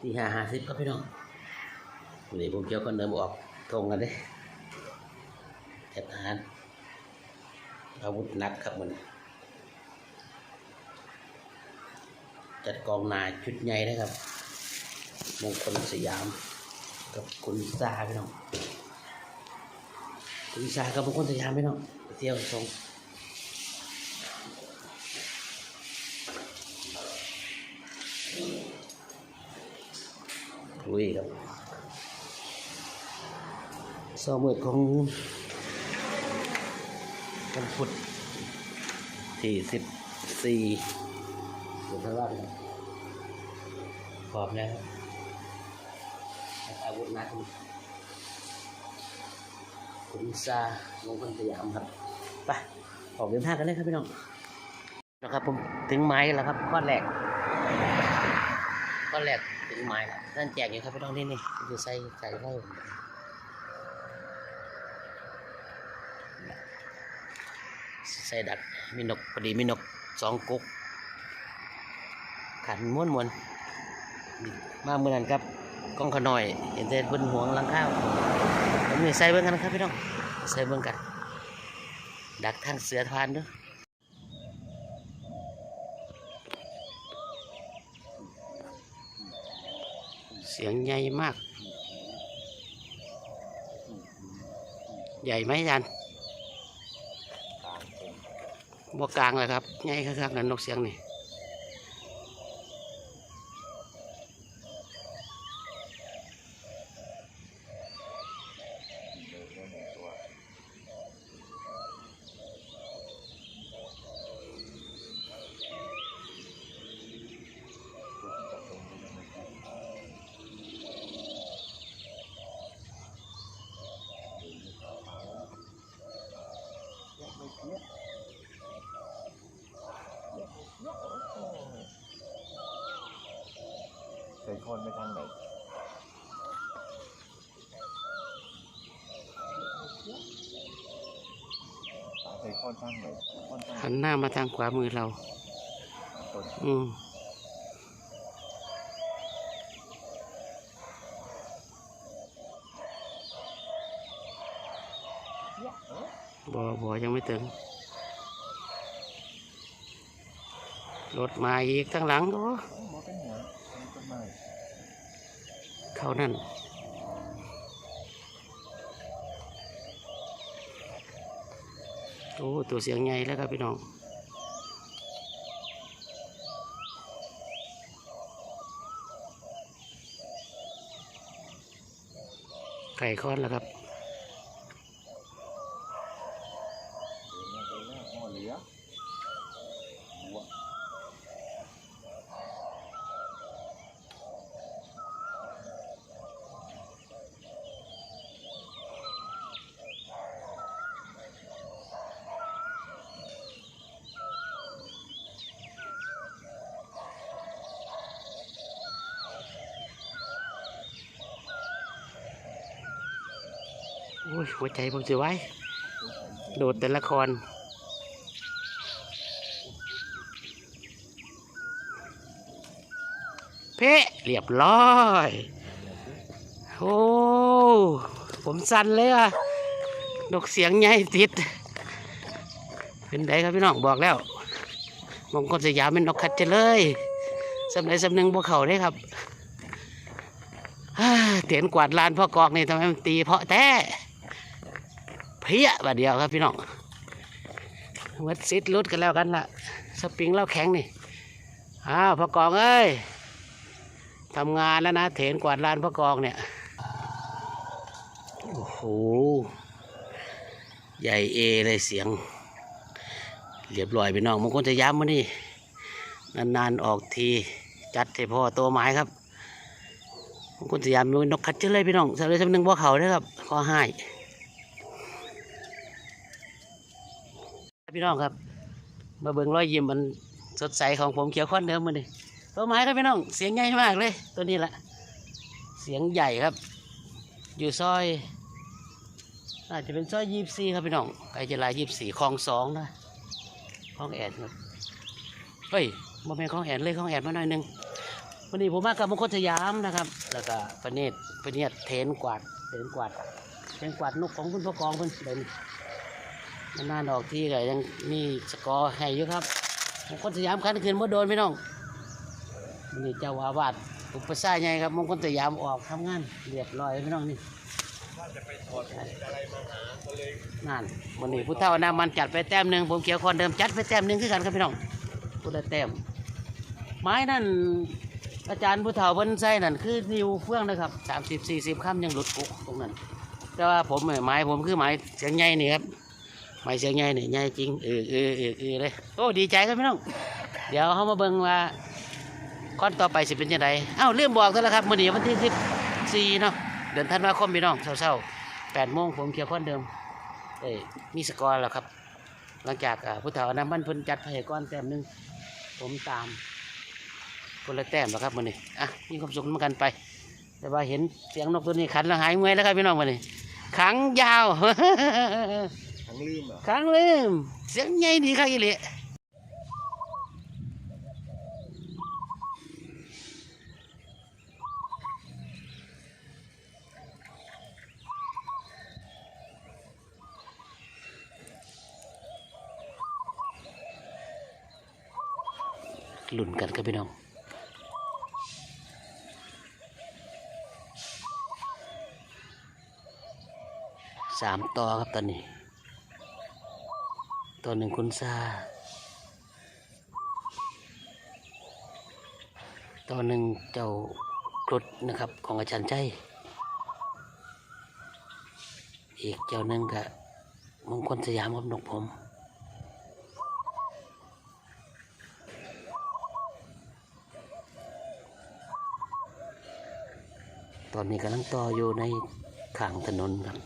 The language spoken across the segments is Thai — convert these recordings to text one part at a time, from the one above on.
ที่ห้าห้าสิบก็พี่น้องนนี้ผมเกี่ยวก็เดินออกตรงกันเด้แอบทหารอาวุธหนักครับมันจัดกองนายชุดใหญ่นะครับ มงคลสยาม กับคุณซาพี่น้องคุณซากับมงคลสยามพี่น้องเที่ยวชม ลุยครับสองมือของกันพุธที่สิบสี่เดือนธันวาคมพร้อมแล้วครับอาวุธนักคุณซาลงพันสยามครับไปออกเดินทางกันเลยครับพี่น้องนะครับผมถึงไม้แล้วครับข้อแรก ข้อแรกถึงไม้แล้วนั่นแจกอยู่ครับพี่น้องนี่นี่อยู่ใส่ใส่ให้ใส่ดักมีนกพอดีมีนกสองกุ๊กขันม้วนม้วนมาเมื่อนั้นครับกล้องขน่อย เห็นแต่บนห่วงหลังข้าวผมนี่ใส่เบิ่งกันครับพี่น้องใส่เบิ่งกัน ดักทางเสือทานเด้วยเสียงใหญ่มาก ใหญ่ไหมอาจันบวกกลางเลยครับใหญ่ครับนั่นนกเสียงนี่ ใส่คนทางไหนคนทางหันหน้ามาทางขวามือเราต้นอืมบอบอยังไม่ถึง รถมาอีกข้างหลังโอ้ หมอเป็นหัวเป็นต้นไม้เข้านั่น โอ้ตัวเสียงใหญ่แล้วครับพี่น้องไก่ค้อนแล้วครับ เดินหน้าเดินหน้าอ๋อเหลือหัว โอ้ยหัวใจผมจะไว้ โดดแต่ละครเพะเรียบร้อย โอ้ ผมสั่นเลยอะนกเสียงใหญ่ติด เป็นไดครับพี่น้องบอกแล้วมงคลสยามเป็นนกขัดเจเลยสำเร็จสำหนึ่งพวกเขาได้ครับฮ่าเตียนกวาดลานพ่อกอกนี่ทำไมมันตีเพาะแต่ เพี้ยบาดเดียวครับพี่น้องวัดซิดรุดกันแล้วกันละสปริงเล่าแข็งนี่อ้าวพ่อกองเอ้ยทำงานแล้วนะเถนกวาดลานพ่อกองเนี่ยโอ้โหใหญ่เอเลยเสียง เรียบร้อยพี่น้องมงคลจะย้ำมานี่นานๆออกทีจัดให้พ่อตัวไม้ครับมงคลสยามมีนกคัดเจอเลยพี่น้องสำเร็จสำหนึ่งบ่เขาเด้ครับข้อให้ พี่น้องครับ มาเบิ่งรอยยิ้มมันสดใสของผมเขียวข้อนเดิมมาดิตัวไม้ครับพี่น้อง เสียงใหญ่มากเลย ตัวนี้แหละเสียงใหญ่ครับ อยู่ซอยอาจจะเป็นซอยยี่สี่ครับพี่น้องใกลจะลายยี่สี่คลองสองนะข้องแอดครับเฮ้ยบ่แม่นข้องแอดเลยข้องแอดมาหน่อยหนึงวันนี้ผมมากับมงคลสยามนะครับ แล้วก็ประเนตประเนตเทนกวาดเทนกวาดเทนกวาดนกของคุณพ่อกองเพิ่นเป็น นานออกที่ก็ยังมีสกอร์ให้อยู่ครับมงคลสยามคันคืนบ่อโดนพี่น้องวันนี้เจ้าอาวาสอุปสาใหญ่ครับมงคลสยามออกทำงานเรียบร้อยพี่น้องนี่ว่านั่นวันนี้ผู้เฒ่านามันจัดไปแต้มหนึ่งผมเขียวคนเดิมจัดไปแต้มหนึ่งคือกันครับพี่น้องผู้ละแต้มไม้นั่นอาจารย์ผู้เฒ่าเพิ่นใส่นั่นคือนิวเฟื่องนะครับสามสิบสี่สิบคำยังหลุดกุกตรงนั้น แต่ว่าผมเนี่ยไม้ผมคือไม้เสียงใหญ่นี่ครับ ไม้เสียงใหญ่นี่ใหญ่จริงเออเออเออเออเลยโอ้ดีใจครับพี่น้อง เดี๋ยวเขามาเบิ่งว่าคอนต่อไปสิเป็นยังไงอ้าวเรื่องบอกแล้วละครับมื้อนี้วันที่สิบสี่เนาะเดือนธันวาคมพี่น้องเศร้าๆแปดโมงผมเขียวคนเดิมเอ้ยมีสกอร์แล้วครับ หลังจากอ่าผู้เฒ่าน้ำมันเพิ่นจัดให้ก้อนแต้มหนึงผมตามคนละแต้มแล้วครับมื้อนี้อะมีความสุขเหมือนกันไป แต่ว่าเห็นเสียงนกตัวนี้ขันแล้วหายเมื่อยแล้วครับพี่น้องมื้อนี้ขังยาว ทั้งลืมเหรอขังลืม เสียงใหญ่ดีครับอีหลีลุ้นกันครับพี่น้องสามต่อครับตอนนี้ ตัวหนึ่งคุณซาตัวหนึ่งเจ้ากรุดนะครับของอาจารย์ใจ อีกเจ้าหนึ่งก็มงคลสยามกับนกผมตอนนี้กำลังต่ออยู่ในข้างถนนครับ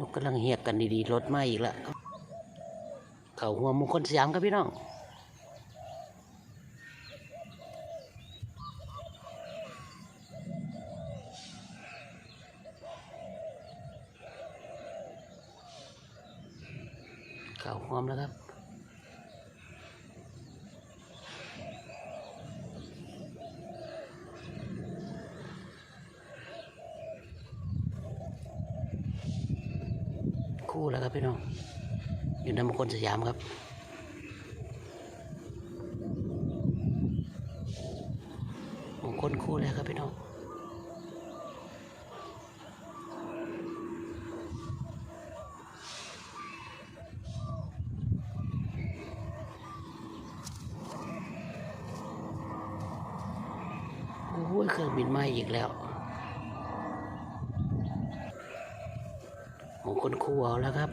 นกกำลัง เหียกกันดีๆรถมาอีกแล้วเขาหัวมงคลสยามครับพี่น้องเขาหัวมแล้วครับ คู่แล้วครับพี่น้อง อยู่ในมงคลสยามครับมงคลคู่แล้วครับพี่น้องโอ้ยเครื่องบินมาอีกแล้วมงคลคู่เอาแล้วครับ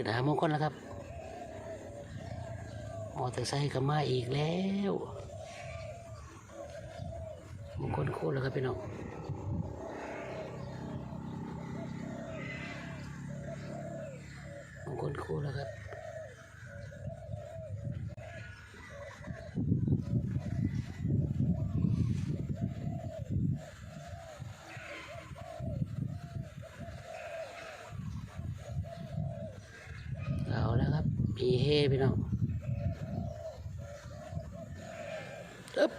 ขึ้นหามงคลแล้วครับมอเตอร์ไซค์ก็มาอีกแล้วมงคลโคตรแล้วครับพี่น้องมงคลโคตรแล้วครับ เอา ปีเฮพี่น้องอึ๊บ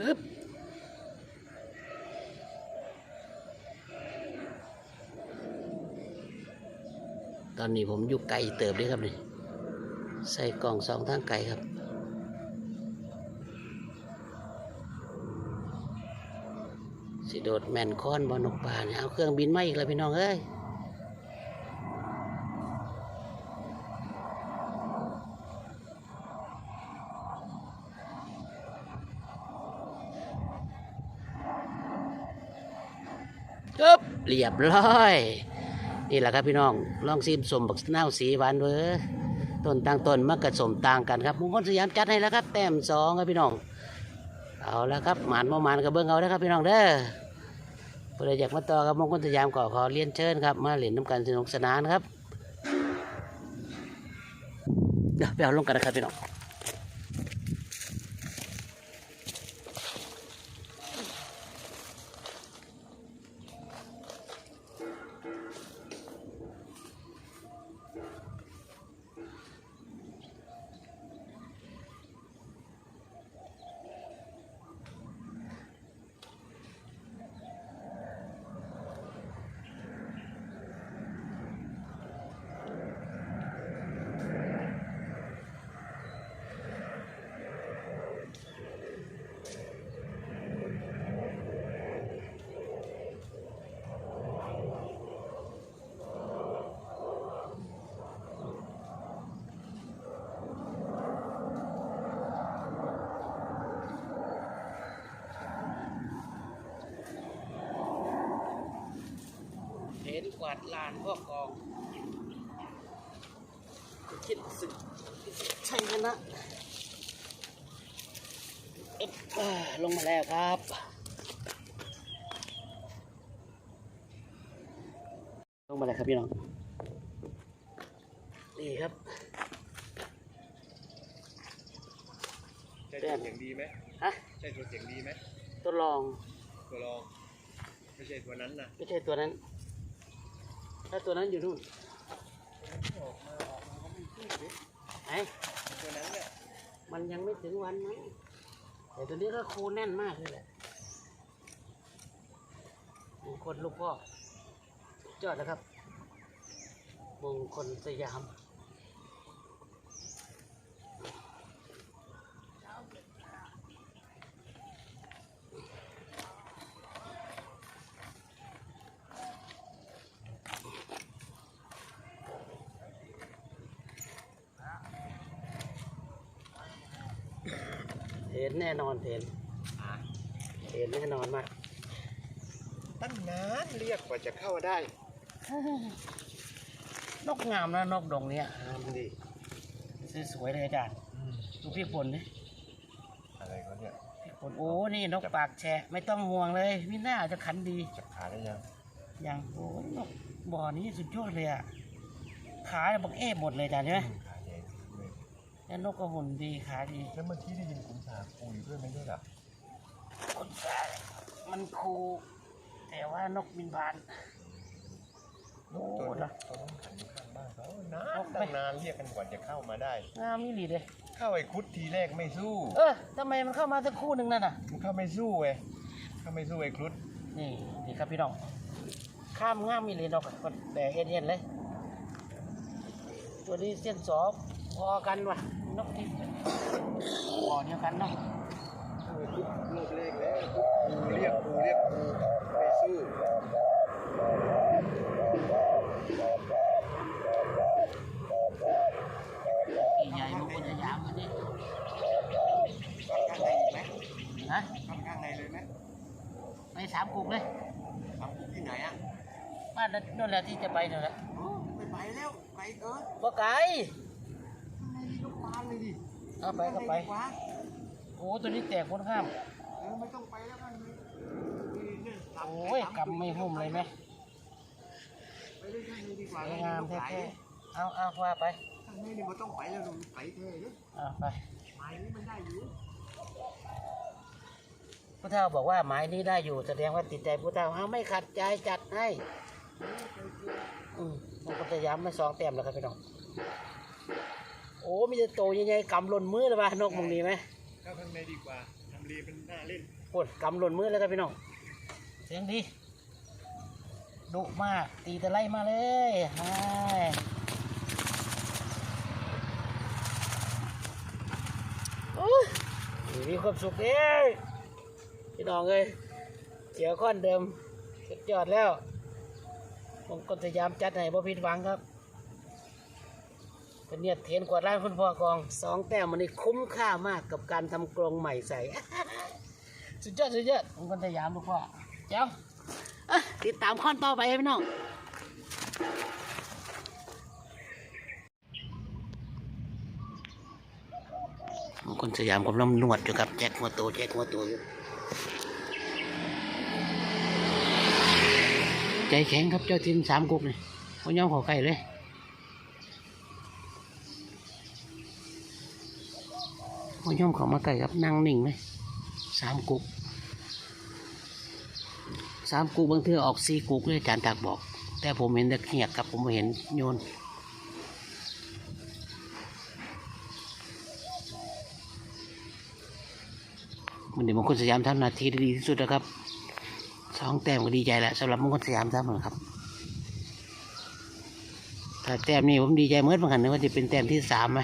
อึ๊บตอนนี้ผมอยู่ไกลเติบเลยครับนี่ใส่กล่องสองทางไกลครับสิโดดแม่นค้อนบอนกป่าเนี่ยเอาเครื่องบินมาอีกแล้วพี่น้องเอ้ย ปึ๊บเรียบร้อย นี่แหละครับพี่น้องลองซิมสมบักเน่าสีหวานเว้อต้นต่างต้นมักระสมต่างกันครับมงคลสยามจัดให้แล้วครับ แต้มสองครับพี่น้อง เอาแล้วครับหมานบ่หมานกับเบิ้งเอาแล้วครับพี่น้องเด้อเพื่ออยากมาต่อกับมงคลสยามก็ขอเรียนเชิญครับ มาเล่นน้ำกันสนุกสนานครับเดี๋ยวไปเอาลงกันนะครับพี่น้อง ลานพ่อกอง คิดสึกชัยชนะเอ๊ะอ่าลงมาแล้วครับลงมาแล้วครับพี่น้อง นี่ครับใช่ตัวเสียงดีไหมฮะใช่ตัวเสียงดีไหมตัวลองตัวรอง ไม่ใช่ตัวนั้นนะไม่ใช่ตัวนั้น ถ้าตัวนั้นอยู่นู่นไอตัวนั้นเนี่ยมันยังไม่ถึงวันมั้งแต่ตัวนี้ก็โคแน่นมากเลยแหละมงคลลูกพ่อสุดยอดนะครับมงคลสยาม เห็นแน่นอนเห็นเห็นแน่นอนมาก ตั้งนานเรียกกว่าจะเข้าได้ นกงามนะนกดงเนี้ยงามดิสวยๆเลยอาจารย์ดูพี่ฝนดิอะไรก็เนี่ยพี่ฝนโอ้นี่นกปากแฉะไม่ต้องห่วงเลยมิน่าจะขันดีจับขาได้ยังอย่างโอ้นกบ่อนี้สุดยอดเลยอะขาบักเอฟหมดเลยอาจารย์ใช่ไหมขาใหญ่เลย แล้วนกก็หุ่นดีขาดีแล้วเมื่อกี้ได้ยินคุณชาคุยด้วยไหมด้วยล่ะคนตายมันคูแต่ว่านกบินบานโอ้ตัวนะนั้นเขาต้องขันอยู่ข้างบ้านเขานานตั้งนานเรียกกันกว่าจะเข้ามาได้งามนี่หลีเลยเข้าไอ้คุดทีแรกไม่สู้ เออทำไมมันเข้ามาสักคู่หนึ่งนั่นน่ะมันเข้าไม่สู้เว้ยเข้าไม่สู้ไอ้ครุฑนี่นี่ครับพี่น้องข้ามง่ามมีเลยดอกก็แต่เอ็นเอ็นเลย ตัวนี้เส้นสอง พอกันว่ะนกที่พอเดียวกันเนาะโอ้ยคุดโลกเลขแล้วคุดเรียกครูเรียกครูไม่สู้ปีใหญ่มงคลสยามอันนี้ข้างในอีกไหมฮะข้างข้างในเลยไหมไปสามกุกเลยทำที่ไหนอะบ้านนั่นแหละที่จะไปนั่นแหละโอ้ไม่ไปแล้วไกลเกินก็ไกล ข้างในนี่ลูกปานเลยดิ เอาไปก็ไปข้างในดีกว่าโอ้ตัวนี้แตกคนข้าม เออไม่ต้องไปแล้วมันมีมีเนี่ยสามโอ้ยกำไม่หุ่มเลยไหมไปเล่นข้างในดีกว่าวยงามแท้ๆเอาเอาว่าไปข้างในนี่มันต้องไปแล้วลุงไปเท่เลยเอาไปไม้นี่มันได้อยู่ผู้เฒ่าบอกว่าหมายนี้ได้อยู่แสดงว่าติดใจผู้เฒ่าเอาไม่ขัดใจจัดให้ อืมมงคลสยามไม่สองแต้มแล้วครับพี่น้อง อ้มีแต่โตใหญ่ๆกำหล่นมือเลยป่ะนกมึงดีไหมเข้าข้างในดีกว่าทำรีเป็นหน้าเล่นปวดกำหล่นมือแล้วครับพี่น้องเสียงดีดุมากตีตะไลมาเลยไฮโอ้ยมีความสุขเด้พี่น้องเอ้ยเดี๋ยวข้อนเดิมสุดยอดแล้วผมก็พยายามจัดให้บ่ผิดหวังครับ เป็นเนี่ยเทียนกวาดร้านคุณพ่อกองสองแต้มมันนี่คุ้มค่ามากกับการทำกรงใหม่ใส่ สุดยอดสุดยอดผมก็พยายามลูกพ่อเจ้าอะติดตามข้อนต่อไปพี่น้องคนสยามกำลังนวดอยู่ครับแจ็คหัวโตแจ็คหัวโตอยู่ใจแข็งครับเจ้าทินสามกุกนี่เขาย่อมเขอไก่เลย เขาย่อมเขามาไก่ครับนั่งนิ่งเลยสามกุกสามกุกบางทีออกสี่กุกเลยอาจารย์ตักบอก แต่ผมเห็นแต่เหียกครับผมไม่เห็นโยนมันเดี๋ยวมงคลสยามทำนาทีได้ดีที่สุดนะครับสองแต้มก็ดีใจแล้วสำหรับมงคลสยามซ้ำนะครับถ้าแต้มนี้ผมดีใจเมื่อเหมือนกันนะว่าจะเป็นแต้มที่สามไหม